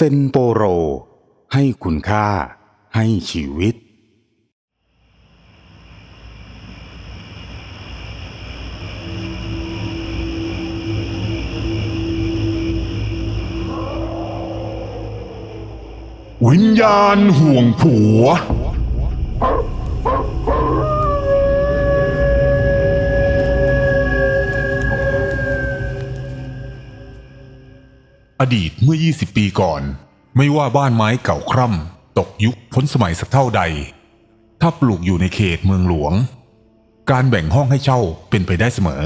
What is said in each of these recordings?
เซนโปโร ให้คุณค่า ให้ชีวิต วิญญาณห่วงผัว อดีตเมื่อ 20 ปีก่อน ไม่ว่าบ้านไม้เก่าคร่ำตกยุคพ้นสมัยสักเท่าใด ถ้าปลูกอยู่ในเขตเมืองหลวง การแบ่งห้องให้เช่าเป็นไปได้เสมอ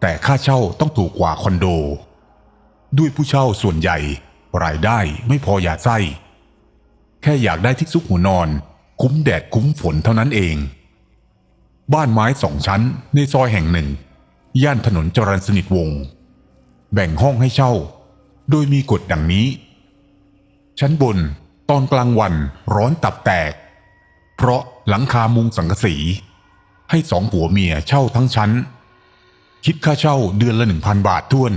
แต่ค่าเช่าต้องถูกกว่าคอนโด ด้วยผู้เช่าส่วนใหญ่รายได้ไม่พออยาไส้ แค่อยากได้ที่ซุกหัวนอน คุ้มแดดคุ้มฝนเท่านั้นเอง บ้านไม้สองชั้นในซอยแห่งหนึ่ง ย่านถนนจรัญสนิทวงศ์ แบ่งห้องให้เช่า โดยมีกฎดังนี้ ชั้นบนตอนกลางวันร้อนตับแตก เพราะหลังคามุงสังกะสี ให้สองผัวเมียเช่าทั้งชั้น คิดค่าเช่าเดือนละหนึ่งพันบาทท้วน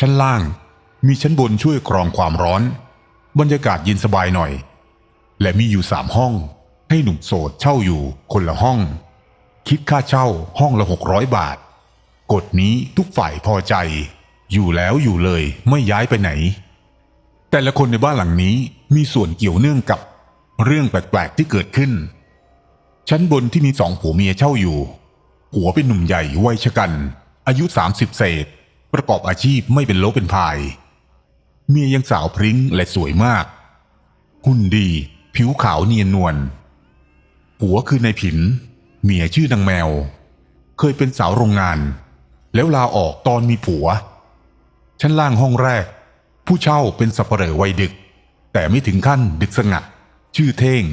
ชั้นล่างมีชั้นบนช่วยกรองความร้อน บรรยากาศเย็นสบายหน่อย และมีอยู่สามห้อง ให้หนุ่มโสดเช่าอยู่คนละห้อง คิดค่าเช่าห้องละหกร้อยบาท กฎนี้ทุกฝ่ายพอใจ อยู่แล้วอยู่เลยไม่ย้ายไปไหน แต่ละคนในบ้านหลังนี้มีส่วนเกี่ยวเนื่องกับเรื่องแปลกๆที่เกิดขึ้น ชั้นบนที่มีสองผัวเมียเช่าอยู่ ผัวเป็นหนุ่มใหญ่วัยชะกัน อายุ 30 เศษ ประกอบอาชีพไม่เป็นโลเป็นพาย เมียยังสาวพริ้งและสวยมาก หุ่นดี ผิวขาวเนียนนวลผัวคือนายผิน เมียชื่อนางแมว เคยเป็นสาวโรงงาน แล้วลาออกตอนมีผัว ชั้นล่างห้องแรก ผู้เช่าเป็นสับเปลอวัยดึก แต่ไม่ถึงขั้นดึกสงัด ชื่อเท่ง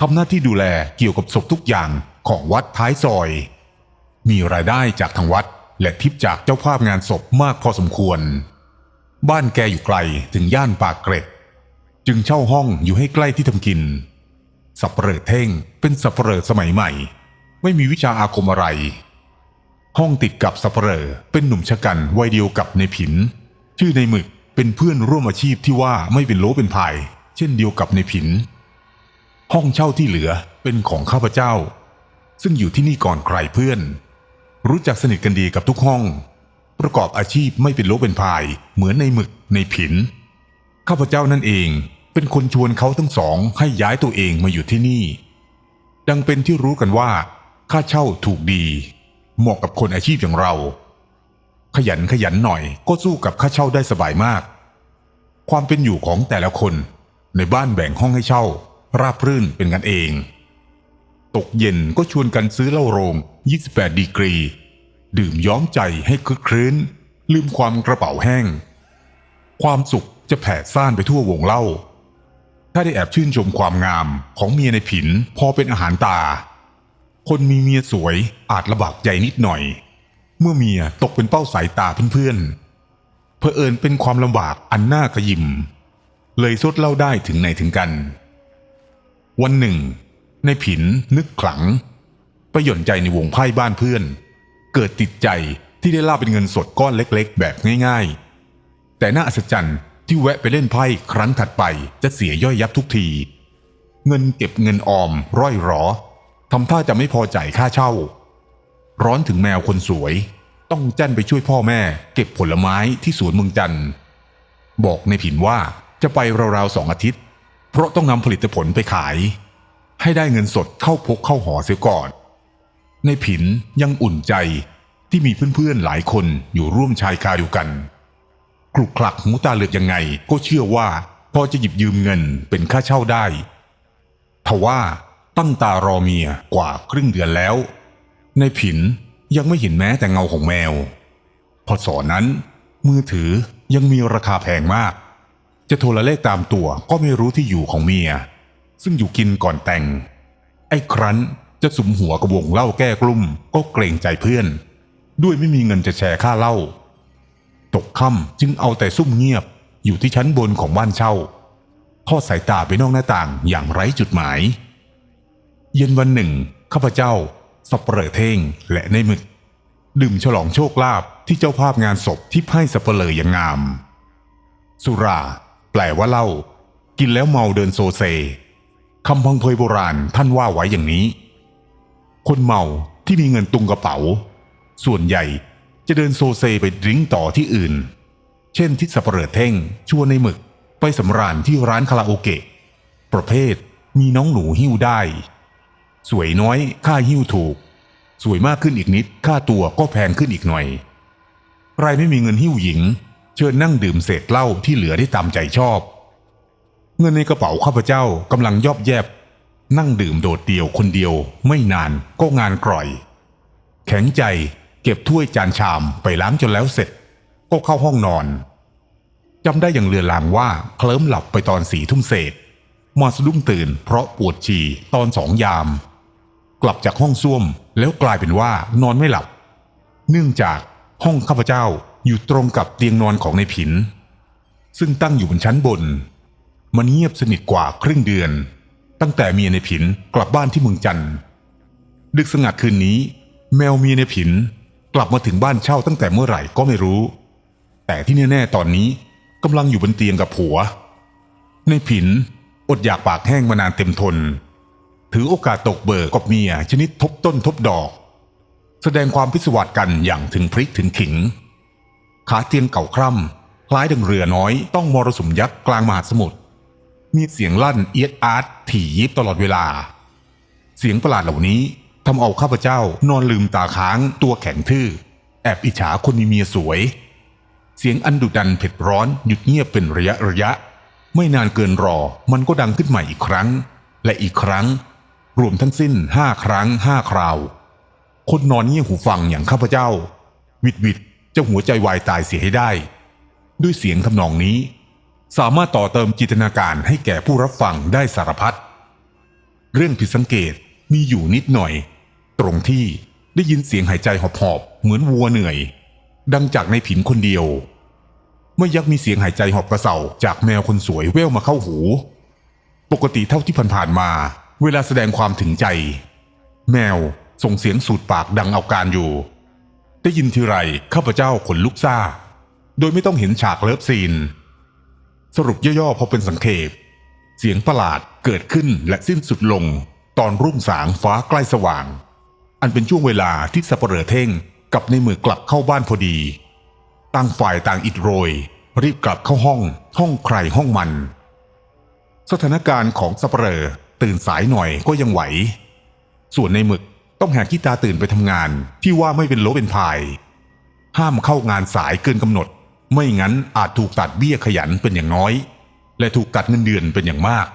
ทำหน้าที่ดูแลเกี่ยวกับศพทุกอย่างของวัดท้ายซอย มีรายได้จากทางวัดและทิปจากเจ้าภาพงานศพมากพอสมควร บ้านแกอยู่ไกลถึงย่านปากเกร็ด จึงเช่าห้องอยู่ให้ใกล้ที่ทำกิน สับเปลอเท่งเป็นสับเปลอสมัยใหม่ ไม่มีวิชาอาคมอะไร ห้องติดกับสับเปลอเป็นหนุ่มชะกันวัยเดียวกับในผิน ชื่อในหมึกเป็นเพื่อนร่วมอาชีพที่ว่าไม่เป็นโลเป็นพาย เช่นเดียวกับในผิน ห้องเช่าที่เหลือเป็นของข้าพเจ้า ซึ่งอยู่ที่นี่ก่อนใครเพื่อน รู้จักสนิทกันดีกับทุกห้อง ประกอบอาชีพไม่เป็นโลเป็นพาย เหมือนในหมึกในผิน ข้าพเจ้านั่นเองเป็นคนชวนเขาทั้งสองให้ย้ายตัวเองมาอยู่ที่นี่ ดังเป็นที่รู้กันว่าค่าเช่าถูกดี เหมาะกับคนอาชีพอย่างเรา ขยันขยันหน่อยก็สู้กับค่าเช่าได้สบายมาก ความเป็นอยู่ของแต่ละคนในบ้านแบ่งห้องให้เช่า ราบรื่นเป็นกันเอง ตกเย็นก็ชวนกันซื้อเหล้าโรง 28 ดีกรี ดื่มย้อมใจให้คึกครื้น ลืมความกระเป๋าแห้ง ความสุขจะแผ่ซ่านไปทั่ววงเล่า ถ้าได้แอบชื่นชมความงามของเมียในผินพอเป็นอาหารตา คนมีเมียสวยอาจระบากใจนิดหน่อย เมื่อเมียตกเป็นเป้าสายตาเพื่อนๆเผอิญเป็นความลำบากอันน่ากระยิม เลยซดเล่าได้ถึงไหนถึงกัน วันหนึ่ง ในผินนึกขลัง ไปหย่อนใจในวงไพ่บ้านเพื่อน เกิดติดใจที่ได้ล่าเป็นเงินสดก้อนเล็กๆ แบบง่าย ๆ แต่น่าอัศจรรย์ที่แวะไปเล่นไพ่ครั้งถัดไปจะเสียย่อยยับทุกที เงินเก็บเงินออม ร่อยหรอ ทำท่าจะไม่พอจ่ายค่าเช่า ร้อนถึงแมวคนสวย ต้องแจ้นไปช่วยพ่อแม่ เก็บผลไม้ที่สวนเมืองจันทร์บอกในผินว่าจะไปราวๆสองอาทิตย์ เพราะต้องนำผลิตผลไปขาย ให้ได้เงินสดเข้าพกเข้าหอเสียก่อน ในผินยังอุ่นใจที่มีเพื่อนๆหลายคนอยู่ร่วมชายคาเดียวกันคลุกคลักหูตาเหลือกยังไงก็เชื่อว่าพอจะหยิบยืมเงินเป็นค่าเช่าได้ทว่า ตั้งตารอเมียกว่าครึ่งเดือนแล้ว ในผินยังไม่เห็นแม้แต่เงาของแมว พอสอนนั้น มือถือยังมีราคาแพงมาก จะโทรเลขตามตัวก็ไม่รู้ที่อยู่ของเมีย ซึ่งอยู่กินก่อนแต่ง ไอ้ครั้นจะสุมหัวกับวงเหล้าแก้กลุ่มก็เกรงใจเพื่อน ด้วยไม่มีเงินจะแชร์ค่าเหล้าตกค่ำจึงเอาแต่ซุ่มเงียบอยู่ที่ชั้นบนของบ้านเช่าทอดสายตาไปนอกหน้าต่างอย่างไร้จุดหมาย เย็นวันหนึ่ง ข้าพเจ้าสับเปลอเท่งและในมึก ดื่มฉลองโชคลาภที่เจ้าภาพงานศพที่ให้สับเปลออย่างงาม สุรา แปลว่าเหล้ากินแล้วเมาเดินโซเซคำพังเพยโบราณท่านว่าไว้อย่างนี้ คนเมาที่มีเงินตุงกระเป๋า ส่วนใหญ่จะเดินโซเซไปดริ้งต่อที่อื่น เช่นที่สับเปลอเท่งชวนในหมึกไปสำราญที่ร้านคาราโอเกะ ประเภทมีน้องหนูหิ้วได้ สวยน้อยค่าหิ้วถูก สวยมากขึ้นอีกนิด ค่าตัวก็แพงขึ้นอีกหน่อย ใครไม่มีเงินหิ้วหญิง เชิญนั่งดื่มเศษเหล้าที่เหลือได้ตามใจชอบ เงินในกระเป๋าข้าพเจ้ากำลังยอบแยบ นั่งดื่มโดดเดี่ยวคนเดียว ไม่นานก็งานกร่อย แข็งใจเก็บถ้วยจานชามไปล้างจนแล้วเสร็จ ก็เข้าห้องนอนจำได้อย่างเลือนลางว่าเคลิ้มหลับไปตอนสี่ทุ่มเศษมาสะดุ้งตื่นเพราะปวดฉี่ตอนสองยาม กลับจากห้องส้วม แล้วกลายเป็นว่านอนไม่หลับ เนื่องจากห้องข้าพเจ้าอยู่ตรงกับเตียงนอนของในผิน ซึ่งตั้งอยู่บนชั้นบน มันเงียบสนิทกว่าครึ่งเดือน ตั้งแต่เมียในผินกลับบ้านที่เมืองจันทร์ดึกสงัดคืนนี้ แมวเมียในผินกลับมาถึงบ้านเช่าตั้งแต่เมื่อไหร่ก็ไม่รู้ แต่ที่แน่ๆตอนนี้กำลังอยู่บนเตียงกับผัว ในผินอดอยากปากแห้งมานานเต็มทน ถือโอกาสตกเบิกกับเมียชนิดทบต้นทบดอก แสดงความพิศวาสกันอย่างถึงพริกถึงขิง ขาเตียงเก่าคร่ำคล้ายดังเรือน้อยต้องมรสุมยักษ์กลางมหาสมุทรมีเสียงลั่นเอียดอาร์ตถี่ยิบตลอดเวลา เสียงประหลาดเหล่านี้ทำเอาข้าพเจ้านอนลืมตาค้างตัวแข็งทื่อ แอบอิจฉาคนมีเมียสวย เสียงอันดุดันเผ็ดร้อนหยุดเงียบเป็นระยะระยะ ไม่นานเกินรอมันก็ดังขึ้นใหม่อีกครั้ง และอีกครั้ง รวมทั้งสิ้นห้าครั้งห้าคราว คนนอนเงี่ยหูฟังอย่างข้าพเจ้า วิดวิดจะหัวใจวายตายเสียให้ได้ ด้วยเสียงทำนองนี้ สามารถต่อเติมจินตนาการให้แก่ผู้รับฟังได้สารพัดเรื่องผิดสังเกตมีอยู่นิดหน่อย ตรงที่ได้ยินเสียงหายใจหอบๆเหมือนวัวเหนื่อย ดังจากในผินคนเดียวไม่ยักมีเสียงหายใจหอบกระเสาจากแมวคนสวยแว่วมาเข้าหู ปกติเท่าที่ผ่านๆมา เวลาแสดงความถึงใจ แมวส่งเสียงสูดปากดังเอาการอยู่ ได้ยินทีไรข้าพเจ้าขนลุกซาโดยไม่ต้องเห็นฉากเลิฟซีน สรุปย่อๆพอเป็นสังเขปเสียงประหลาดเกิดขึ้นและสิ้นสุดลง ตอนรุ่งสางฟ้าใกล้สว่าง อันเป็นช่วงเวลาที่สับเปลือเท่งกับในมือกลับเข้าบ้านพอดี ต่างฝ่ายต่างอิดโรย รีบกลับเข้าห้อง ห้องใครห้องมัน สถานการณ์ของสับเปลอ ตื่นสายหน่อยก็ยังไหว ส่วนในหมึกต้องแหกขี้ตาตื่นไปทำงานที่ว่าไม่เป็นโลเป็นพาย ห้ามเข้างานสายเกินกำหนด ไม่งั้นอาจถูกตัดเบี้ยขยันเป็นอย่างน้อย และถูกกัดเงินเดือนเป็นอย่างมาก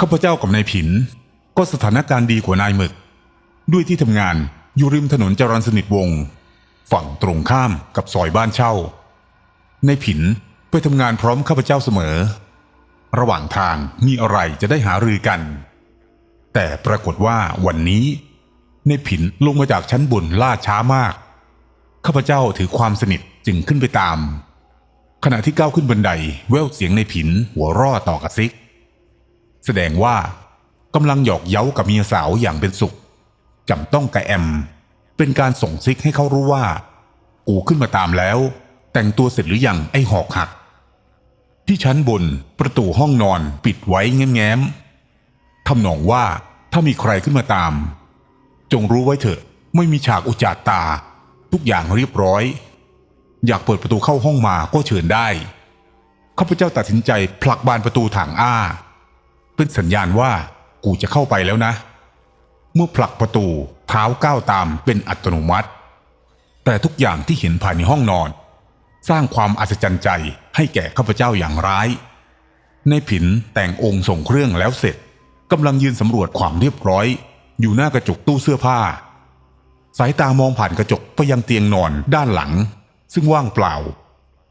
ข้าพเจ้ากับนายผิน ก็สถานการณ์ดีกว่านายหมึก ด้วยที่ทำงานอยู่ริมถนนจรัญสนิทวงศ์ฝั่งตรงข้ามกับซอยบ้านเช่าในายผินไปทำงานพร้อมข้าพเจ้าเสมอ ระหว่างทางมีอะไรจะได้หารือกัน แต่ปรากฏว่าวันนี้ในผินลงมาจากชั้นบนล่าช้ามาก ข้าพเจ้าถือความสนิทจึงขึ้นไปตาม ขณะที่ก้าวขึ้นบันไดแววเสียงในผินหัวร่อต่อกระซิก แสดงว่ากำลังหยอกเย้ากับเมียสาวอย่างเป็นสุขจำต้องกับแอม เป็นการส่งซิกให้เขารู้ว่า กูขึ้นมาตามแล้ว แต่งตัวเสร็จหรือยังไอหอกหัก ที่ชั้นบนประตูห้องนอนปิดไว้แง้มๆทำนองว่าถ้ามีใครขึ้นมาตาม จงรู้ไว้เถอะ ไม่มีฉากอุจจาตา ทุกอย่างเรียบร้อย อยากเปิดประตูเข้าห้องมาก็เชิญได้ข้าพเจ้าตัดสินใจผลักบานประตูถางอ้า เป็นสัญญาณว่ากูจะเข้าไปแล้วนะ เมื่อผลักประตูเท้าก้าวตามเป็นอัตโนมัติ แต่ทุกอย่างที่เห็นภายในห้องนอน สร้างความอัศจรรย์ใจ ให้แก่ข้าพเจ้าอย่างร้าย ในผินแต่งองค์ส่งเครื่องแล้วเสร็จกำลังยืนสำรวจความเรียบร้อย อยู่หน้ากระจกตู้เสื้อผ้า สายตามองผ่านกระจกไปยังเตียงนอนด้านหลัง ซึ่งว่างเปล่า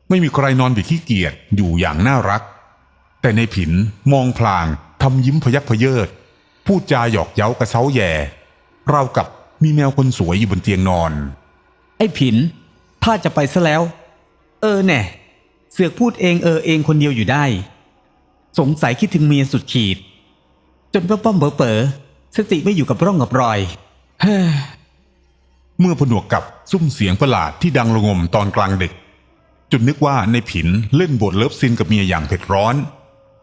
ไม่มีใครนอนบิดขี้เกียจอยู่อย่างน่ารัก แต่ในผินมองพลางทำยิ้มพยักพเยิดพูดจาหยอกเย้ากระเซ้าแย่เราวกับมีแมวคนสวยอยู่บนเตียงนอน ไอ้ผิน ถ้าจะไปซะแล้ว เออแน่ เสือกพูดเองเออเองคนเดียวอยู่ได้ สงสัยคิดถึงเมียสุดขีด จนป้าป้อมเบอเป๋อสติไม่อยู่กับร่องกับรอย เฮ้เมื่อผนวกกับซุ้มเสียงประหลาดที่ดังระงมตอนกลางดึกจนนึกว่าในผินเล่นบทเลิฟซินกับเมียอย่างเผ็ดร้อน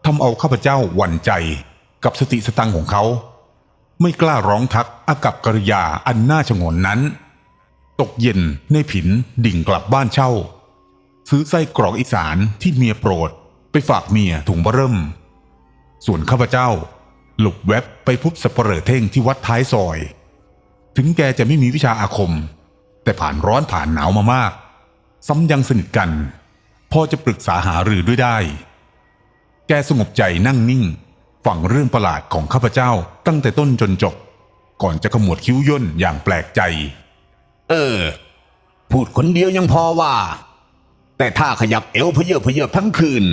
ทำเอาข้าพเจ้าหวั่นใจกับสติสตังของเขา ไม่กล้าร้องทักอากับกริยาอันน่าชงนนั้น ตกเย็นในผินดิ่งกลับบ้านเช่า ซื้อไส้กรอกอีสานที่เมียโปรด ไปฝากเมียถุงบอเริ่ม ส่วนข้าพเจ้า หลบแว็บไปพบสับเปลอเท่งที่วัดท้ายซอย ถึงแกจะไม่มีวิชาอาคม แต่ผ่านร้อนผ่านหนาวมามาก ซ้ำยังสนิทกัน พอจะปรึกษาหารือด้วยได้ แกสงบใจนั่งนิ่งฟังเรื่องประหลาดของข้าพเจ้าตั้งแต่ต้นจนจบ ก่อนจะขมวดคิ้วย่นอย่างแปลกใจ เออ พูดคนเดียวยังพอว่า แต่ถ้าขยับเอวเพเยอเพเยอทั้งคืน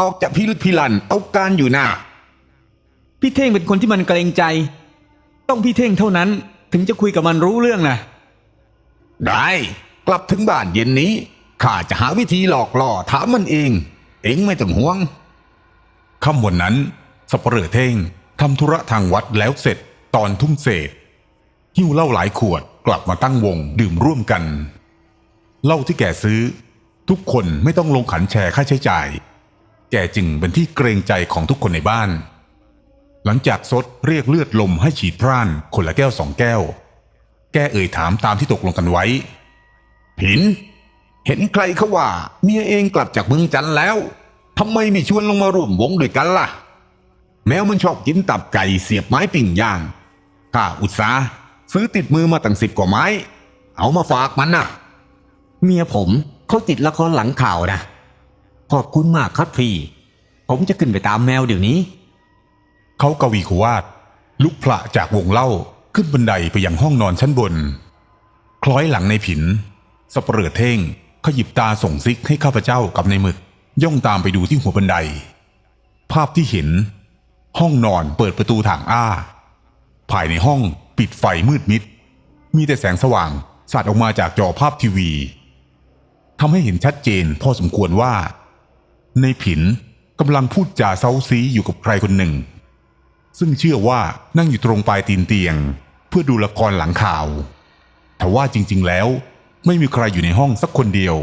ออกจากพิลึกพิลันเอาการอยู่หน้า พี่เท่งเป็นคนที่มันเกรงใจ ต้องพี่เท่งเท่านั้นถึงจะคุยกับมันรู้เรื่องนะได้ กลับถึงบ้านเย็นนี้ข้าจะหาวิธีหลอกล่อถามมันเอง เองไม่ต้องห่วงค่ำวันนั้นสับเปลอเท่งทำธุระทางวัดแล้วเสร็จตอนทุ่มเศษ หิ้วเหล้าหลายขวดกลับมาตั้งวงดื่มร่วมกันเหล้าที่แกซื้อ ทุกคนไม่ต้องลงขันแชร์ค่าใช้จ่าย แกจึงเป็นที่เกรงใจของทุกคนในบ้าน หลังจากซดเรียกเลือดลมให้ฉีดพร่านคนละแก้วสองแก้ว แกเอ่ยถามตามที่ตกลงกันไว้ผิน เห็นใครเขาว่า เมียเองกลับจากเมืองจันทร์แล้วทำไมไม่ชวนลงมาร่วมวงด้วยกันล่ะ แมวมันชอบกินตับไก่เสียบไม้ปิ่งย่างข้าอุตสาซื้อติดมือมาตั้งสิบกว่าไม้ เอามาฝากมันน่ะ เมียผม เขาติดละครหลังข่าวนะ ขอบคุณมากครับพี่ ผมจะขึ้นไปตามแมวเดี๋ยวนี้ เขากวีขวาด ลุกพละจากวงเล่าขึ้นบันไดไปยังห้องนอนชั้นบน คล้อยหลังในผินสเปลือเท่งขยิบตาส่งซิกให้ข้าพเจ้ากับในหมึก ย่องตามไปดูที่หัวบันได ภาพที่เห็น ห้องนอนเปิดประตูทางอ้า ภายในห้องปิดไฟมืดมิด มีแต่แสงสว่างสาดออกมาจากจอภาพทีวี ทำให้เห็นชัดเจนพอสมควรว่า ในผินกำลังพูดจาเซาซีอยู่กับใครคนหนึ่ง ซึ่งเชื่อว่านั่งอยู่ตรงปลายตีนเตียง เพื่อดูละครหลังข่าวแต่ว่าจริง ๆ แล้ว ไม่มีใครอยู่ในห้องสักคนเดียว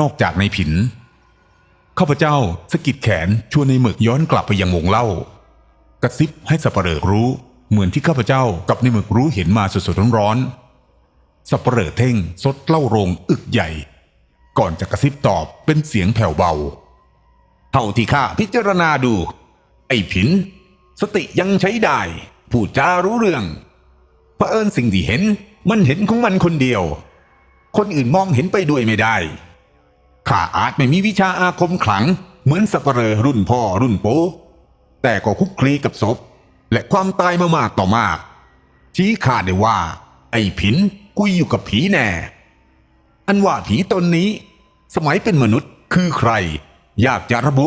นอกจากในผินข้าพเจ้าสะกิดแขนชวนในหมึกย้อนกลับไปยังวงเล่า กระซิบให้สับเปลอรู้เหมือนที่ข้าพเจ้ากับในหมึกรู้เห็นมาสดๆร้อนๆสับเปลอเท่งซดเล่าโรงอึกใหญ่ ก่อนจะกระซิบตอบเป็นเสียงแผ่วเบา เท่าที่ข้าพิจารณาดู ไอ้ผิน สติยังใช้ได้พูดจารู้เรื่องเผอิญสิ่งที่เห็นมันเห็นของมันคนเดียว คนอื่นมองเห็นไปด้วยไม่ได้ข้าอาจไม่มีวิชาอาคมขลัง เหมือนสัปเหร่อรุ่นพ่อรุ่นโปแต่ก็คุกคลีกับศพ และความตายมามากต่อมาก ชี้ขาดได้ว่า ไอ้ผินกุยอยู่กับผีแน่ อันว่าผีตนนี้ สมัยเป็นมนุษย์คือใคร อยากจะระบุ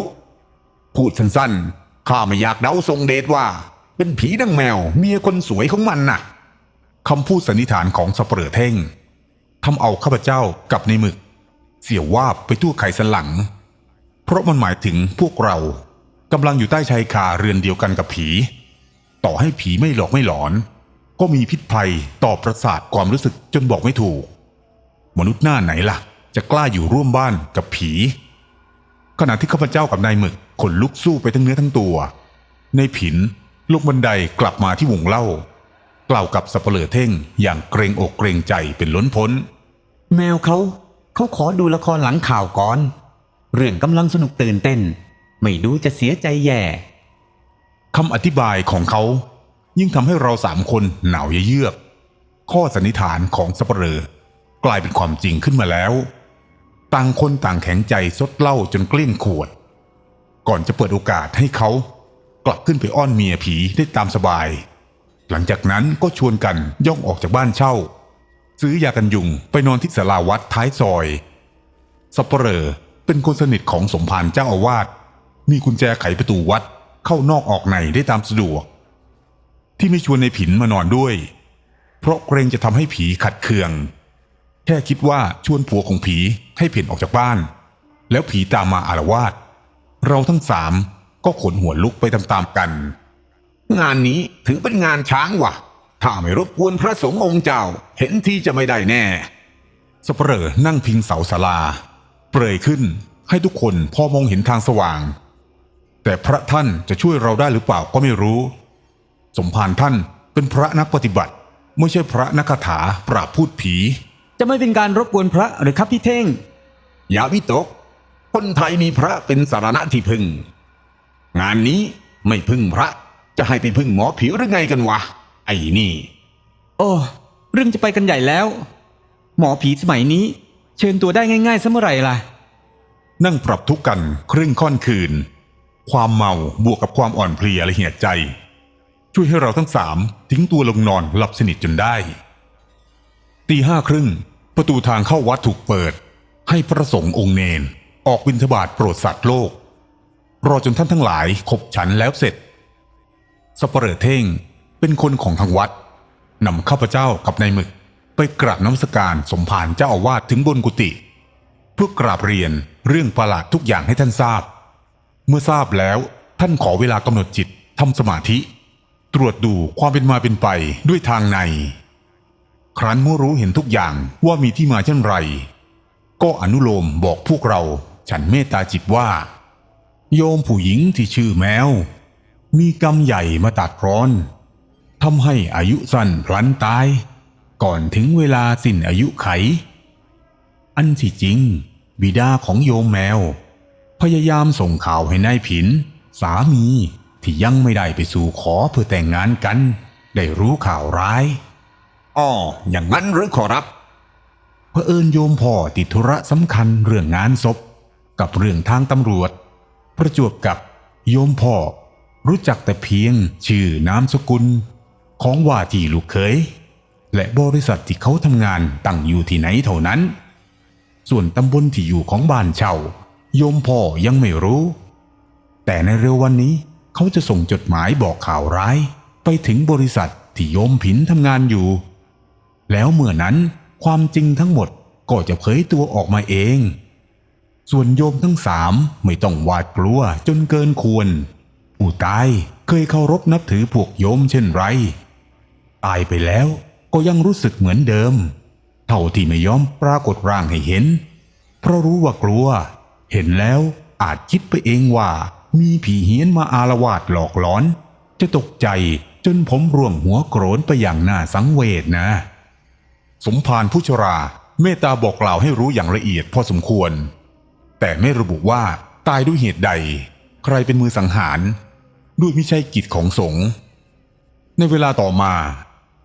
พูดสั้นๆข้าไม่อยากเดาทรงเดชว่า เป็นผีดังแมว เมียคนสวยของมันน่ะคำพูดสันนิษฐานของสเปรเท่งทำเอาข้าพเจ้ากับในหมึก เสียววาบไปทั่วไขสันหลัง เพราะมันหมายถึงพวกเรากำลังอยู่ใต้ชายคาเรือนเดียวกันกับผี ต่อให้ผีไม่หลอกไม่หลอน ก็มีพิษภัยต่อประสาทความรู้สึกจนบอกไม่ถูก มนุษย์หน้าไหนล่ะ จะกล้าอยู่ร่วมบ้านกับผี ขณะที่ข้าพเจ้ากับนายหมึกขนลุกสู้ไปทั้งเนื้อทั้งตัว ในผินลงบันไดกลับมาที่วงเล่า กล่าวกับสับเปลือเท่งอย่างเกรงอกเกรงใจเป็นล้นพ้น แมวเขาเขาขอดูละครหลังข่าวก่อน เรื่องกำลังสนุกตื่นเต้น ไม่ดูจะเสียใจแย่คำอธิบายของเขายิ่งทำให้เราสามคนหนาวเยือก ข้อสันนิษฐานของสับเปลอ กลายเป็นความจริงขึ้นมาแล้ว ต่างคนต่างแข็งใจซดเหล้าจนเกลี้ยงขวด ก่อนจะเปิดโอกาสให้เขากลับขึ้นไปอ้อนเมียผีได้ตามสบาย หลังจากนั้นก็ชวนกันย่องออกจากบ้านเช่า ซื้อยากันยุงไปนอนที่ศาลาวัดท้ายซอยสับเปลอเป็นคนสนิทของสมภารเจ้าอาวาสมีกุญแจไขประตูวัดเข้านอกออกในได้ตามสะดวก ที่ไม่ชวนในผินมานอนด้วย เพราะเกรงจะทำให้ผีขัดเคือง แค่คิดว่าชวนผัวของผีให้เพ่นออกจากบ้าน แล้วผีตามมาอารวาสเราทั้งสามก็ขนหัวลุกไปตามๆกัน งานนี้ถือเป็นงานช้างว่ะ ถ้าไม่รบกวนพระสงฆ์องค์เจ้า เห็นที่จะไม่ได้แน่สเปรอนั่งพิงเสาศาลา เปรยขึ้นให้ทุกคนพอมองเห็นทางสว่าง แต่พระท่านจะช่วยเราได้หรือเปล่าก็ไม่รู้ สมภารท่านเป็นพระนักปฏิบัติ ไม่ใช่พระนักคาถาปราบพูดผี จะไม่เป็นการรบกวนพระหรือครับพี่เท่ง อย่าวิตก คนไทยมีพระเป็นสารณะที่พึ่ง งานนี้ไม่พึ่งพระ จะให้ไปพึ่งหมอผีหรือไงกันวะ ไอ้นี่ โอ้เรื่องจะไปกันใหญ่แล้ว หมอผีสมัยนี้ เชิญตัวได้ง่ายๆซะเมื่อไหร่ล่ะ นั่งปรับทุกข์กันครึ่งค่อนคืน ความเมาบวกกับความอ่อนเพลียและเหียดใจ ช่วยให้เราทั้งสามทิ้งตัวลงนอนหลับสนิทจนได้ ตีห้าครึ่ง ประตูทางเข้าวัดถูกเปิด ให้พระสงฆ์องค์เนน ออกบิณฑบาตโปรดสัตว์โลก รอจนท่านทั้งหลายขบฉันแล้วเสร็จสปเรเท่งเป็นคนของทางวัดนำข้าพเจ้ากับนายหมึก ไปกราบน้ำมศการสมภารเจ้าอาวาสถึงบนกุฏิเพื่อกราบเรียนเรื่องประหลาดทุกอย่างให้ท่านทราบ เมื่อทราบแล้วท่านขอเวลากำหนดจิตทำสมาธิ ตรวจดูความเป็นมาเป็นไปด้วยทางใน ครั้นเมื่อรู้เห็นทุกอย่างว่ามีที่มาเช่นไร ก็อนุโลมบอกพวกเราฉันเมตตาจิตว่า โยมผู้หญิงที่ชื่อแมว มีกรรมใหญ่มาตัดร้อนทำให้อายุสั้นพลันตาย ก่อนถึงเวลาสิ้นอายุไข อันที่จริง บิดาของโยมแมว พยายามส่งข่าวให้นายผิน สามีที่ยังไม่ได้ไปสู่ขอเพื่อแต่งงานกัน ได้รู้ข่าวร้าย อ้ออย่างนั้นหรือขอรับเผอิญโยมพ่อติดธุระสำคัญเรื่องงานศพ กับเรื่องทางตำรวจ ประจวบกับโยมพ่อรู้จักแต่เพียงชื่อนามสกุล ของว่าที่ลูกเคยและบริษัทที่เขาทำงานตั้งอยู่ที่ไหนเท่านั้น ส่วนตำบลที่อยู่ของบ้านเช่า โยมพ่อยังไม่รู้ แต่ในเร็ววันนี้เขาจะส่งจดหมายบอกข่าวร้าย ไปถึงบริษัทที่โยมผินทำงานอยู่ แล้วเมื่อนั้นความจริงทั้งหมดก็จะเผยตัวออกมาเอง ส่วนโยมทั้งสามไม่ต้องหวาดกลัวจนเกินควร ผู้ตายเคยเคารพนับถือพวกโยมเช่นไร ตายไปแล้วก็ยังรู้สึกเหมือนเดิม เท่าที่ไม่ยอมปรากฏร่างให้เห็น เพราะรู้ว่ากลัว เห็นแล้วอาจคิดไปเองว่ามีผีเฮี้ยนมาอารวาสหลอกหลอน จะตกใจจนผมร่วงหัวโกรนไปอย่างน่าสังเวชนะ สมภารผู้ชรา เมตตาบอกกล่าวให้รู้อย่างละเอียดพอสมควร แต่ไม่ระบุว่าตายด้วยเหตุใด ใครเป็นมือสังหาร ด้วยม่ใช่กิจของสงฆ์ในเวลาต่อมา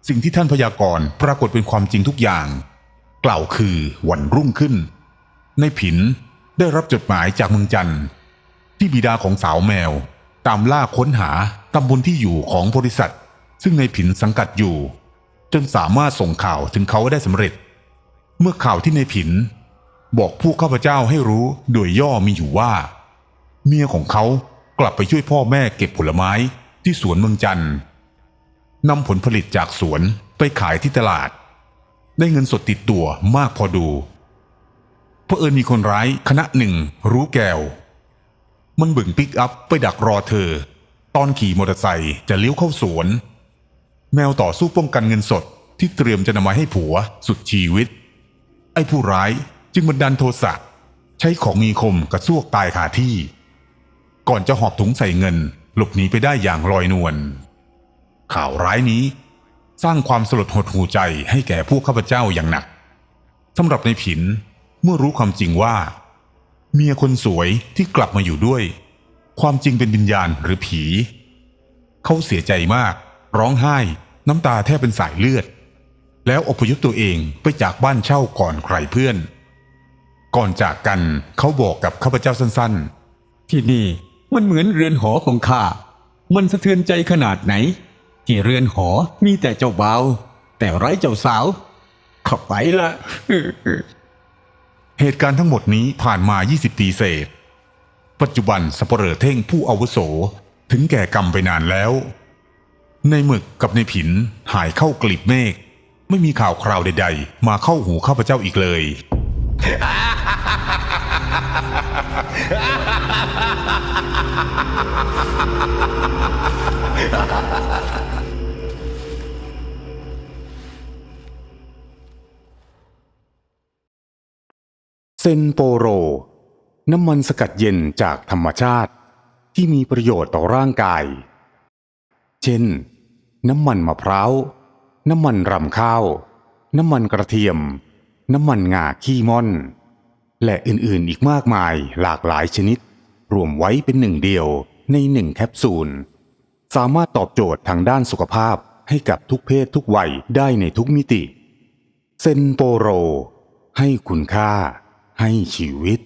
สิ่งที่ท่านพยากรณ์ปรากฏเป็นความจริงทุกอย่าง กล่าวคือวันรุ่งขึ้น ในผินได้รับจดหมายจากเมืองจันทร์ที่บิดาของสาวแมว ตามล่าค้นหาตำบลที่อยู่ของบริษัท ซึ่งในผินสังกัดอยู่ จนสามารถส่งข่าวถึงเขาได้สำเร็จ เมื่อข่าวที่ในผิน บอกผู้ข้าพเจ้าให้รู้โดยย่อมีอยู่ว่า เมียของเขากลับไปช่วยพ่อแม่เก็บผลไม้ที่สวนเมืองจันทร์นำผลผลิตจากสวนไปขายที่ตลาด ได้เงินสดติดตัวมากพอดูเพอเอิญมีคนร้ายคณะหนึ่งรู้แก้ว มันบึ่งปิกอัพไปดักรอเธอ ตอนขี่มอเตอร์ไซค์จะเลี้ยวเข้าสวน แมวต่อสู้ป้องกันเงินสดที่เตรียมจะนำมาให้ผัวสุดชีวิต ไอ้ผู้ร้ายจึงบันดาลโทสะใช้ของมีคมกระซวกตายคาที่ ก่อนจะหอบถุงใส่เงิน หลบหนีไปได้อย่างลอยนวลข่าวร้ายนี้ สร้างความสลดหดหูใจให้แก่พวกข้าพเจ้าอย่างหนักสำหรับในผินเมื่อรู้ความจริงว่า เมียคนสวยที่กลับมาอยู่ด้วย ความจริงเป็นวิญญาณหรือผี เขาเสียใจมาก ร้องไห้น้ำตาแทบเป็นสายเลือด แล้วอพยพตัวเองไปจากบ้านเช่าก่อนใครเพื่อน ก่อนจากกันเขาบอกกับข้าพเจ้าสั้นๆ ที่นี่มันเหมือนเรือนหอของข้า มันสะเทือนใจขนาดไหน ที่เรือนหอมีแต่เจ้าบ่าวแต่ไร้เจ้าสาวเข้าไปละเหตุการณ์ทั้งหมดนี้ผ่านมา 20 ปีเศษ ปัจจุบันสปเรอเท่งผู้อาวุโสถึงแก่กรรมไปนานแล้ว ในหมึกกับในผินหายเข้ากลีบเมฆไม่มีข่าวคราวใดๆ มาเข้าหูข้าพเจ้าอีกเลย เซนโปโร น้ำมันสกัดเย็นจากธรรมชาติ ที่มีประโยชน์ต่อร่างกาย เช่น น้ำมันมะพร้าว น้ำมันรำข้าว น้ำมันกระเทียม น้ำมันงาขี้ม่อน และอื่นๆอีกมากมายหลากหลายชนิด รวมไว้เป็นหนึ่งเดียวในหนึ่งแคปซูล สามารถตอบโจทย์ทางด้านสุขภาพให้กับทุกเพศทุกวัยได้ในทุกมิติ เซนโปโร ให้คุณค่า ให้ชีวิต